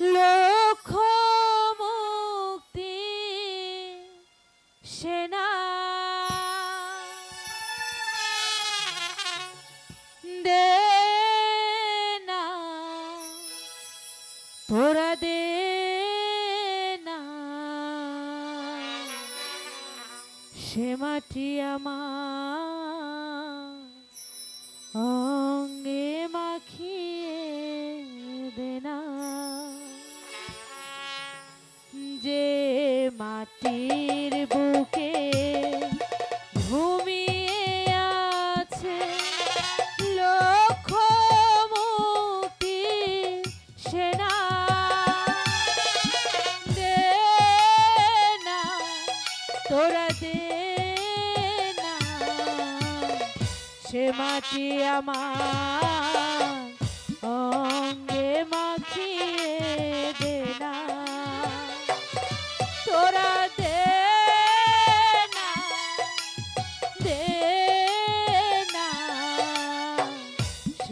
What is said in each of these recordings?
লক্ষ মুক্তি সেনা। দে না তোরা দে না। সে মাটি আমার মাটির বুকে ঘুমিয়ে আছে লক্ষ সেনা। দে না তোরা দে না সে মাটি আমার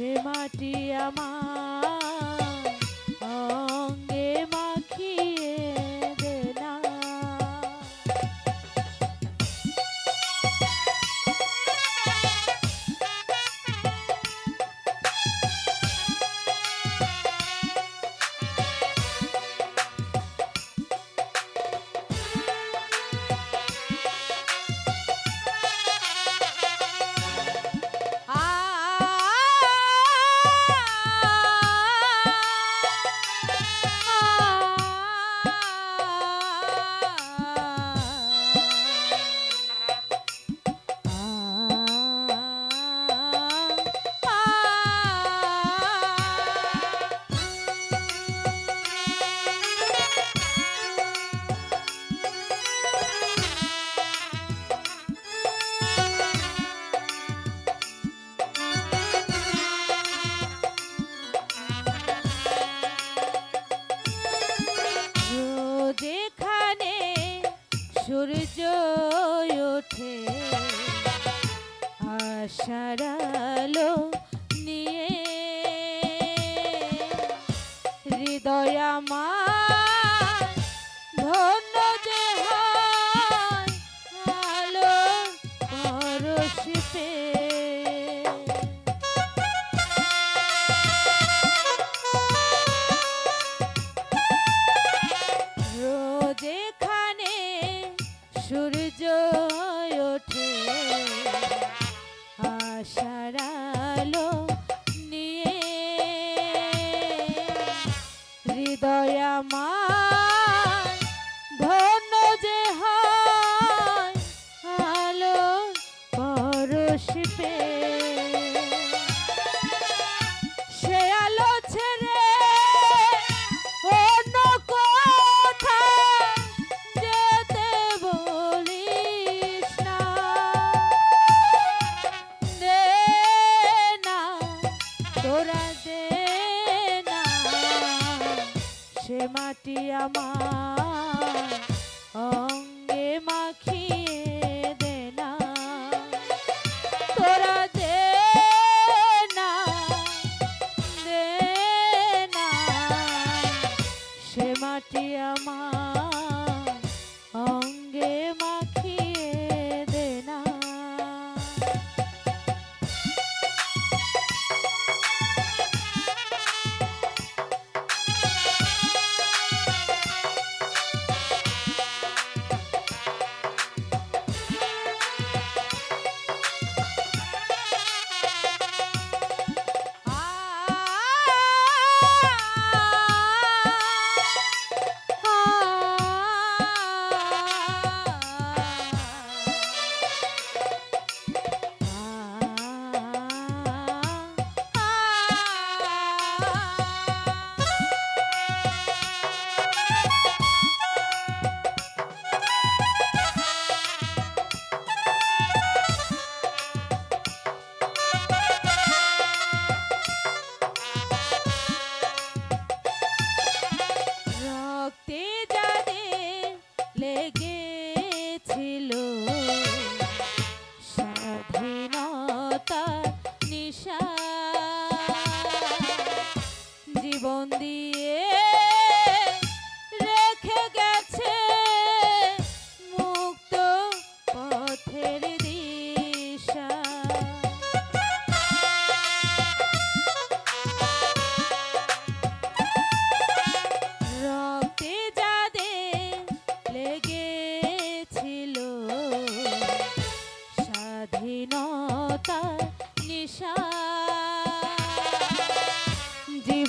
সে মাটি আমার। হারালো নিয়ে। হৃদয় আমার মা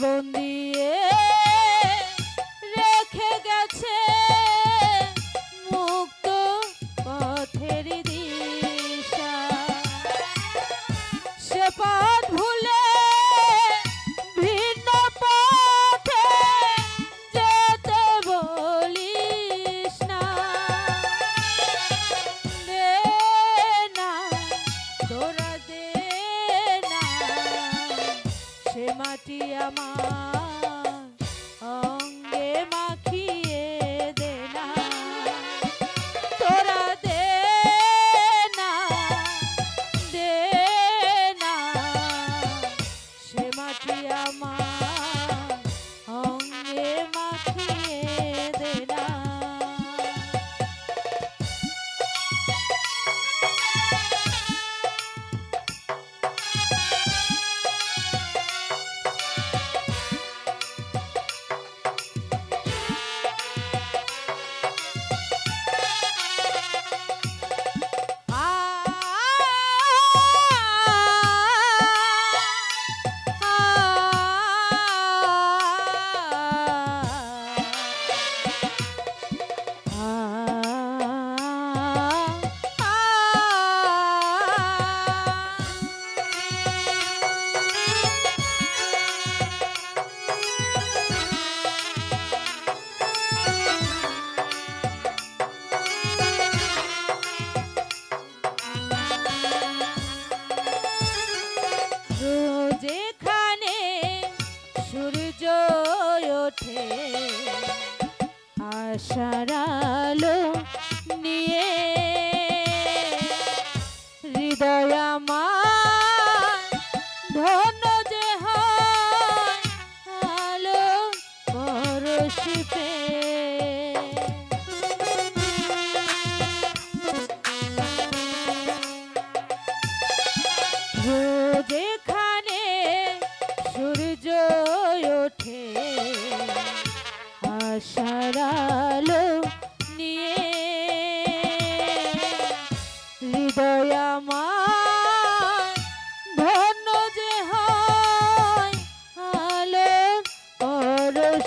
Yvonne.